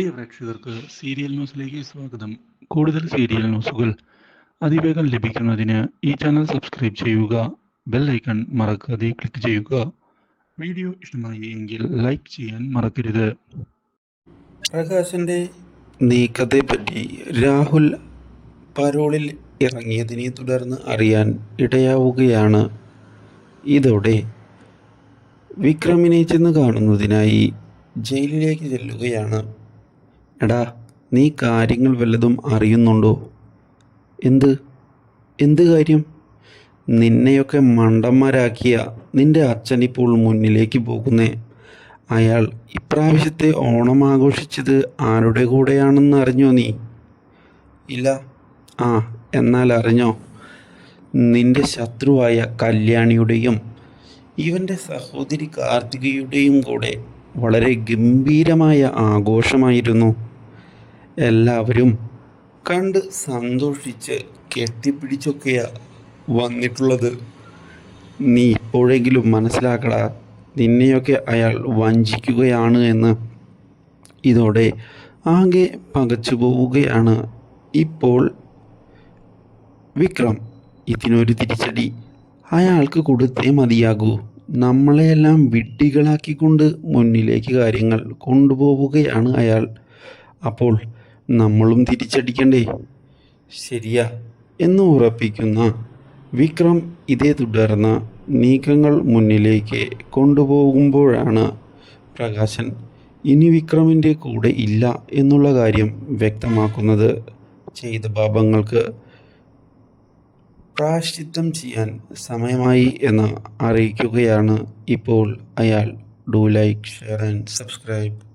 പ്രിയ പ്രേക്ഷകർക്ക് സീരിയൽ ന്യൂസിലേക്ക് സ്വാഗതം. കൂടുതൽ സീരിയൽ ന്യൂസുകൾ അതിവേഗം ലഭിക്കുന്നതിന് ഈ ചാനൽ സബ്സ്ക്രൈബ് ചെയ്യുക ബെൽ ഐക്കൺ മറക്കാതെ ക്ലിക്ക് ചെയ്യുക. വീഡിയോ ഇഷ്ടമായി എങ്കിൽ ലൈക്ക് ചെയ്യാൻ മറക്കരുത്. നീക്കത്തെ നീക്കത്തെപ്പറ്റി രാഹുൽ പരോളിൽ ഇറങ്ങിയതിനെ തുടർന്ന് അറിയാൻ ഇടയാവുകയാണ്. ഇതോടെ വിക്രമിനെ ചെന്ന് കാണുന്നതിനായി ജയിലിലേക്ക് ചെല്ലുകയാണ് എടാ നീ കാര്യങ്ങൾ വല്ലതും അറിയുന്നുണ്ടോ? എന്ത്? എന്ത് കാര്യം? നിന്നെയൊക്കെ മണ്ടന്മാരാക്കിയ നിന്റെ അച്ഛൻ ഇപ്പോൾ മുന്നിലേക്ക് പോകുന്നേ. അയാൾ ഇപ്രാവശ്യത്തെ ഓണം ആഘോഷിച്ചത് ആരുടെ കൂടെയാണെന്ന് അറിഞ്ഞോ നീ? ഇല്ല. ആ എന്നാൽ അറിഞ്ഞോ? നിന്റെ ശത്രുവായ കല്യാണിയുടെയും ഇവന്റെ സഹോദരി കാർത്തികയുടെയും കൂടെ വളരെ ഗംഭീരമായ ആഘോഷമായിരുന്നു. എല്ലാവരും കണ്ട് സന്തോഷിച്ച് കെട്ടിപ്പിടിച്ചൊക്കെയാ വന്നിട്ടുള്ളത്. നീ ഇപ്പോഴെങ്കിലും മനസ്സിലാക്കടാ നിന്നെയൊക്കെ അയാൾ വഞ്ചിക്കുകയാണ് എന്ന്. ഇതോടെ ആകെ പകച്ചു പോവുകയാണ് ഇപ്പോൾ വിക്രം. ഇതിനൊരു തിരിച്ചടി. അയാൾക്ക് കൊടുത്തേ മതിയാകൂ. നമ്മളെയെല്ലാം വിഡ്ഢികളാക്കിക്കൊണ്ട് മുന്നിലേക്ക് കാര്യങ്ങൾ കൊണ്ടുപോവുകയാണ് അയാൾ. അപ്പോൾ നമ്മളും തിരിച്ചടിക്കണ്ടേ? ശരിയാ. എന്ന് ഉറപ്പിക്കുന്ന വിക്രം ഇതേ തുടർന്ന് നീക്കങ്ങൾ മുന്നിലേക്ക് കൊണ്ടുപോകുമ്പോഴാണ് പ്രകാശൻ ഇനി വിക്രമിന്റെ കൂടെ ഇല്ല എന്നുള്ള കാര്യം വ്യക്തമാക്കുന്നത് ചെയ്ത പാപങ്ങൾക്ക് പ്രാശ്ചിത്തം ചെയ്യാൻ സമയമായി എന്ന് അറിയിക്കുകയാണ് ഇപ്പോൾ. അയാൾ do like share and subscribe.